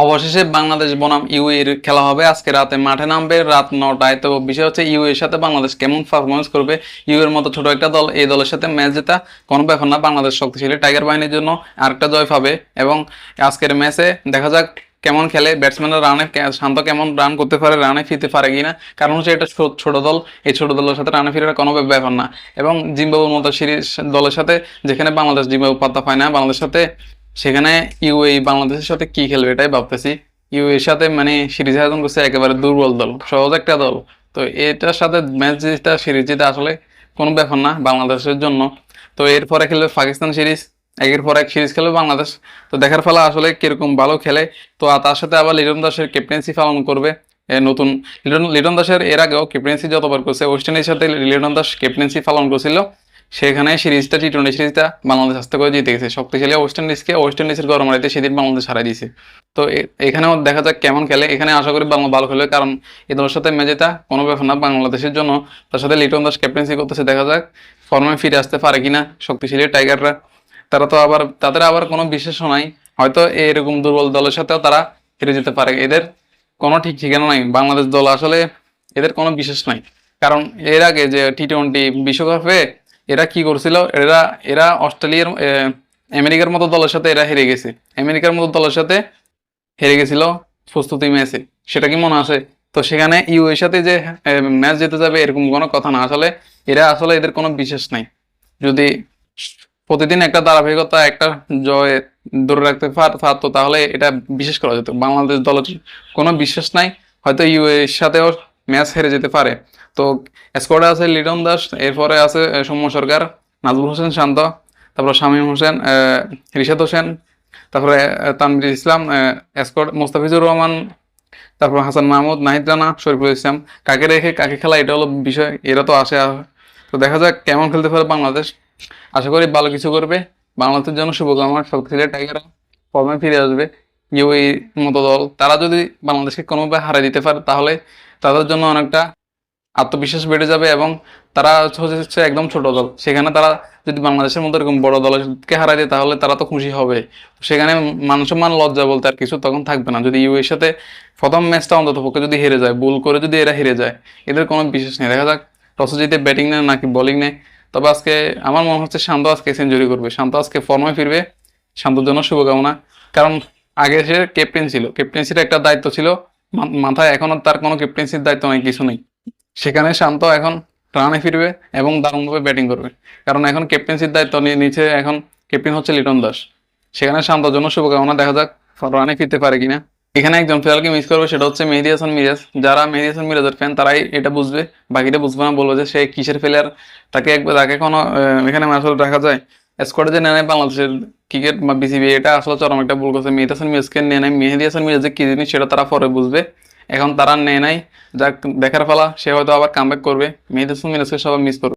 অবশেষে বাংলাদেশ বনাম ইউ এর খেলা হবে। আজকে রাতে মাঠে নামবে, রাত নটায়। তো বিষয় হচ্ছে ইউ এর সাথে বাংলাদেশ কেমন পারফরমেন্স করবে? ইউ এর মতো ছোট একটা দল এই দলের সাথে ম্যাচ জেতা কোনো ব্যাপার না। বাংলাদেশ শক্তিশালী টাইগার বাহিনীর জন্য আরেকটা জয় পাবে এবং আজকের ম্যাচে দেখা যাক কেমন খেলে। ব্যাটসম্যানরা রানে শান্ত কেমন রান করতে পারে রানে ফিরতে পারে কিনা। কারণ হচ্ছে এটা ছোট দল। এই ছোট দলের সাথে রানে ফিরে কোনো ব্যাপার না। এবং জিম্বাবুর মতো সিরিজ দলের সাথে যেখানে বাংলাদেশ জিম্বাবু পাত্তা পায় না, বাংলাদেশের সাথে সেখানে ইউএই বাংলাদেশের সাথে কি খেলবে এটাই ভাবতেছি। ইউএর সাথে মানে সিরিজ আয়োজন করছে একেবারে দুর্বল দল, সহজ একটা দল। তো এটার সাথে ম্যাচ জিতা সিরিজ জিতা আসলে কোনো ব্যাপার না বাংলাদেশের জন্য। তো এরপরে খেলবে পাকিস্তান সিরিজ, একের পর এক সিরিজ খেলবে বাংলাদেশ। তো দেখার ফলে আসলে কীরকম ভালো খেলে। তো তার সাথে আবার লিটন দাসের ক্যাপ্টেন্সি পালন করবে। নতুন লিটন লিটন দাসের এর আগেও ক্যাপ্টেন্সি যতবার করছে, ওয়েস্ট ইন্ডিজের সাথে লিটন দাস ক্যাপ্টেন্সি পালন করছিল। সেখানে সিরিজটা টি টোয়েন্টি সিরিজটা বাংলাদেশ আস্তে করে জিতে গেছে। শক্তিশালী ওয়েস্ট ইন্ডিজকে ওয়েস্ট ইন্ডিজের গরম রাইতে সেদিন বাংলাদেশ হারাই দিয়েছে। তো এখানেও দেখা যাক কেমন খেলে। এখানে আশা করি বাংলা ভালো খেলবে, কারণ এই দলের সাথে ম্যাচেটা কোনো ব্যাপার না, বাংলাদেশের জন্য। তার সাথে লিটন দাস ক্যাপ্টেন্সি করতেছে, দেখা যাক ফর্মে ফিরে আসতে পারে কিনা শক্তিশালী টাইগাররা তারা তো আবার, তাদের আবার কোনো বিশেষ নাই। হয়তো এরকম দুর্বল দলের সাথেও তারা হেরে যেতে পারে। এদের কোনো ঠিক ঠিকানা নাই। বাংলাদেশ দল আসলে এদের কোনো বিশেষ নাই। কারণ এর আগে যে টি টোয়েন্টি বিশ্বকাপে এরা কি করছিল? এরা এরা অস্ট্রেলিয়ার আমেরিকার মতো দলের সাথে এরা হেরে গেছে। আমেরিকার মতো দলের সাথে হেরে গেছিল প্রস্তুতি ম্যাচে। সেটা কি মনে আছে তো সেখানে ইউ এর সাথে যে ম্যাচ যেতে যাবে এরকম কোনো কথা না। আসলে এরা, আসলে এদের কোনো বিশেষ নাই। যদি প্রতিদিন একটা ধারাবাহিকতা, একটা জয় ধরে রাখতে পার- পারতো, তাহলে এটা বিশেষ করা যেত। বাংলাদেশ দলের কোনো বিশ্বাস নাই। হয়তো ইউ এর সাথেও ম্যাচ হেরে যেতে পারে। তো স্কোয়াডে আছে লিটন দাস এরপরে আছে সৌম্য সরকার নাজমুল হোসেন শান্ত তারপর শামীম হোসেন রিশাদ হোসেন তারপরে আহ, তানভীর ইসলাম স্কোয়াড মোস্তাফিজুর রহমান তারপর হাসান মাহমুদ নাহিদ রানা শরীফুল ইসলাম। কাকে রেখে কাকে খেলা এটা হলো বিষয় এরা তো আসে তো দেখা যাক কেমন খেলতে পারে বাংলাদেশ। আশা করি ভালো কিছু করবে। বাংলাদেশের জন্য শুভকামনা শক্তিশালী টাইগার ফর্মে ফিরে আসবে ইউএই মতো দল। তারা যদি বাংলাদেশকে কোনোভাবে হারিয়ে দিতে পারে তাহলে তাদের জন্য অনেকটা আত্মবিশ্বাস বেড়ে যাবে এবং তারা হচ্ছে একদম ছোট দল। সেখানে তারা যদি বাংলাদেশের মতো এরকম বড় দলকে হারাই দেয়, তাহলে তারা তো খুশি হবে। সেখানে মান সম্মান, লজ্জা বলতে আর কিছু তখন থাকবে না। যদি ইউ এর সাথে প্রথম ম্যাচটা অন্তত পক্ষে যদি হেরে যায়, ভুল করে যদি এরা হেরে যায়, এদের কোনো বিশেষ নেই। দেখা যাক, টসে জিতে ব্যাটিং নেয় নাকি বোলিং নেয়। তবে আজকে আমার মনে হচ্ছে শান্ত আজকে সেঞ্চুরি করবে। শান্ত আজকে ফর্মে ফিরবে। শান্তর জন্য শুভকামনা। কারণ আগে সে ক্যাপ্টেন ছিল। ক্যাপ্টেন্সির একটা দায়িত্ব ছিল। মাথায় এখনও তার কোনো ক্যাপ্টেন্সির দায়িত্ব নেই, কিছু নেই। সেখানে শান্ত এখন রানে ফিরবে এবং দারুণভাবে ব্যাটিং করবে। কারণ এখন ক্যাপ্টেন্সির দায়িত্ব নিয়ে নিচে এখন ক্যাপ্টেন হচ্ছে লিটন দাস। সেখানে শান্তর জন্য শুভকামনা, দেখা যাক রানে ফিরতে পারে কিনা। এখানে একজন প্লেয়ারকে মিস করবে, সেটা হচ্ছে মেহেদি হাসান মিরাজ। যারা মেহেদি হাসান মিরাজের ফ্যান তারাই এটা বুঝবে। বাকিটা বুঝবে না, বলবে যে সে কিসের প্লেয়ার তাকে একবার, তাকে কোনো এখানে আসলে রাখা যায়। স্কোয়াডে যে নেয় বাংলাদেশের ক্রিকেট বা বিসিবি এটা আসলে চরম একটা ভুল করছে। মেহেদি হাসান মিরাজকে নিয়ে নেয় মেহেদি হাসান মিরাজ যে কি জিনিস, সেটা তারা পরে বুঝবে। এখন তারা নেয় নাই। যাক, দেখার ফলা সে হয়তো আবার কামব্যাক করবে। মেহেদি মিরাজকে সবাই মিস করবে।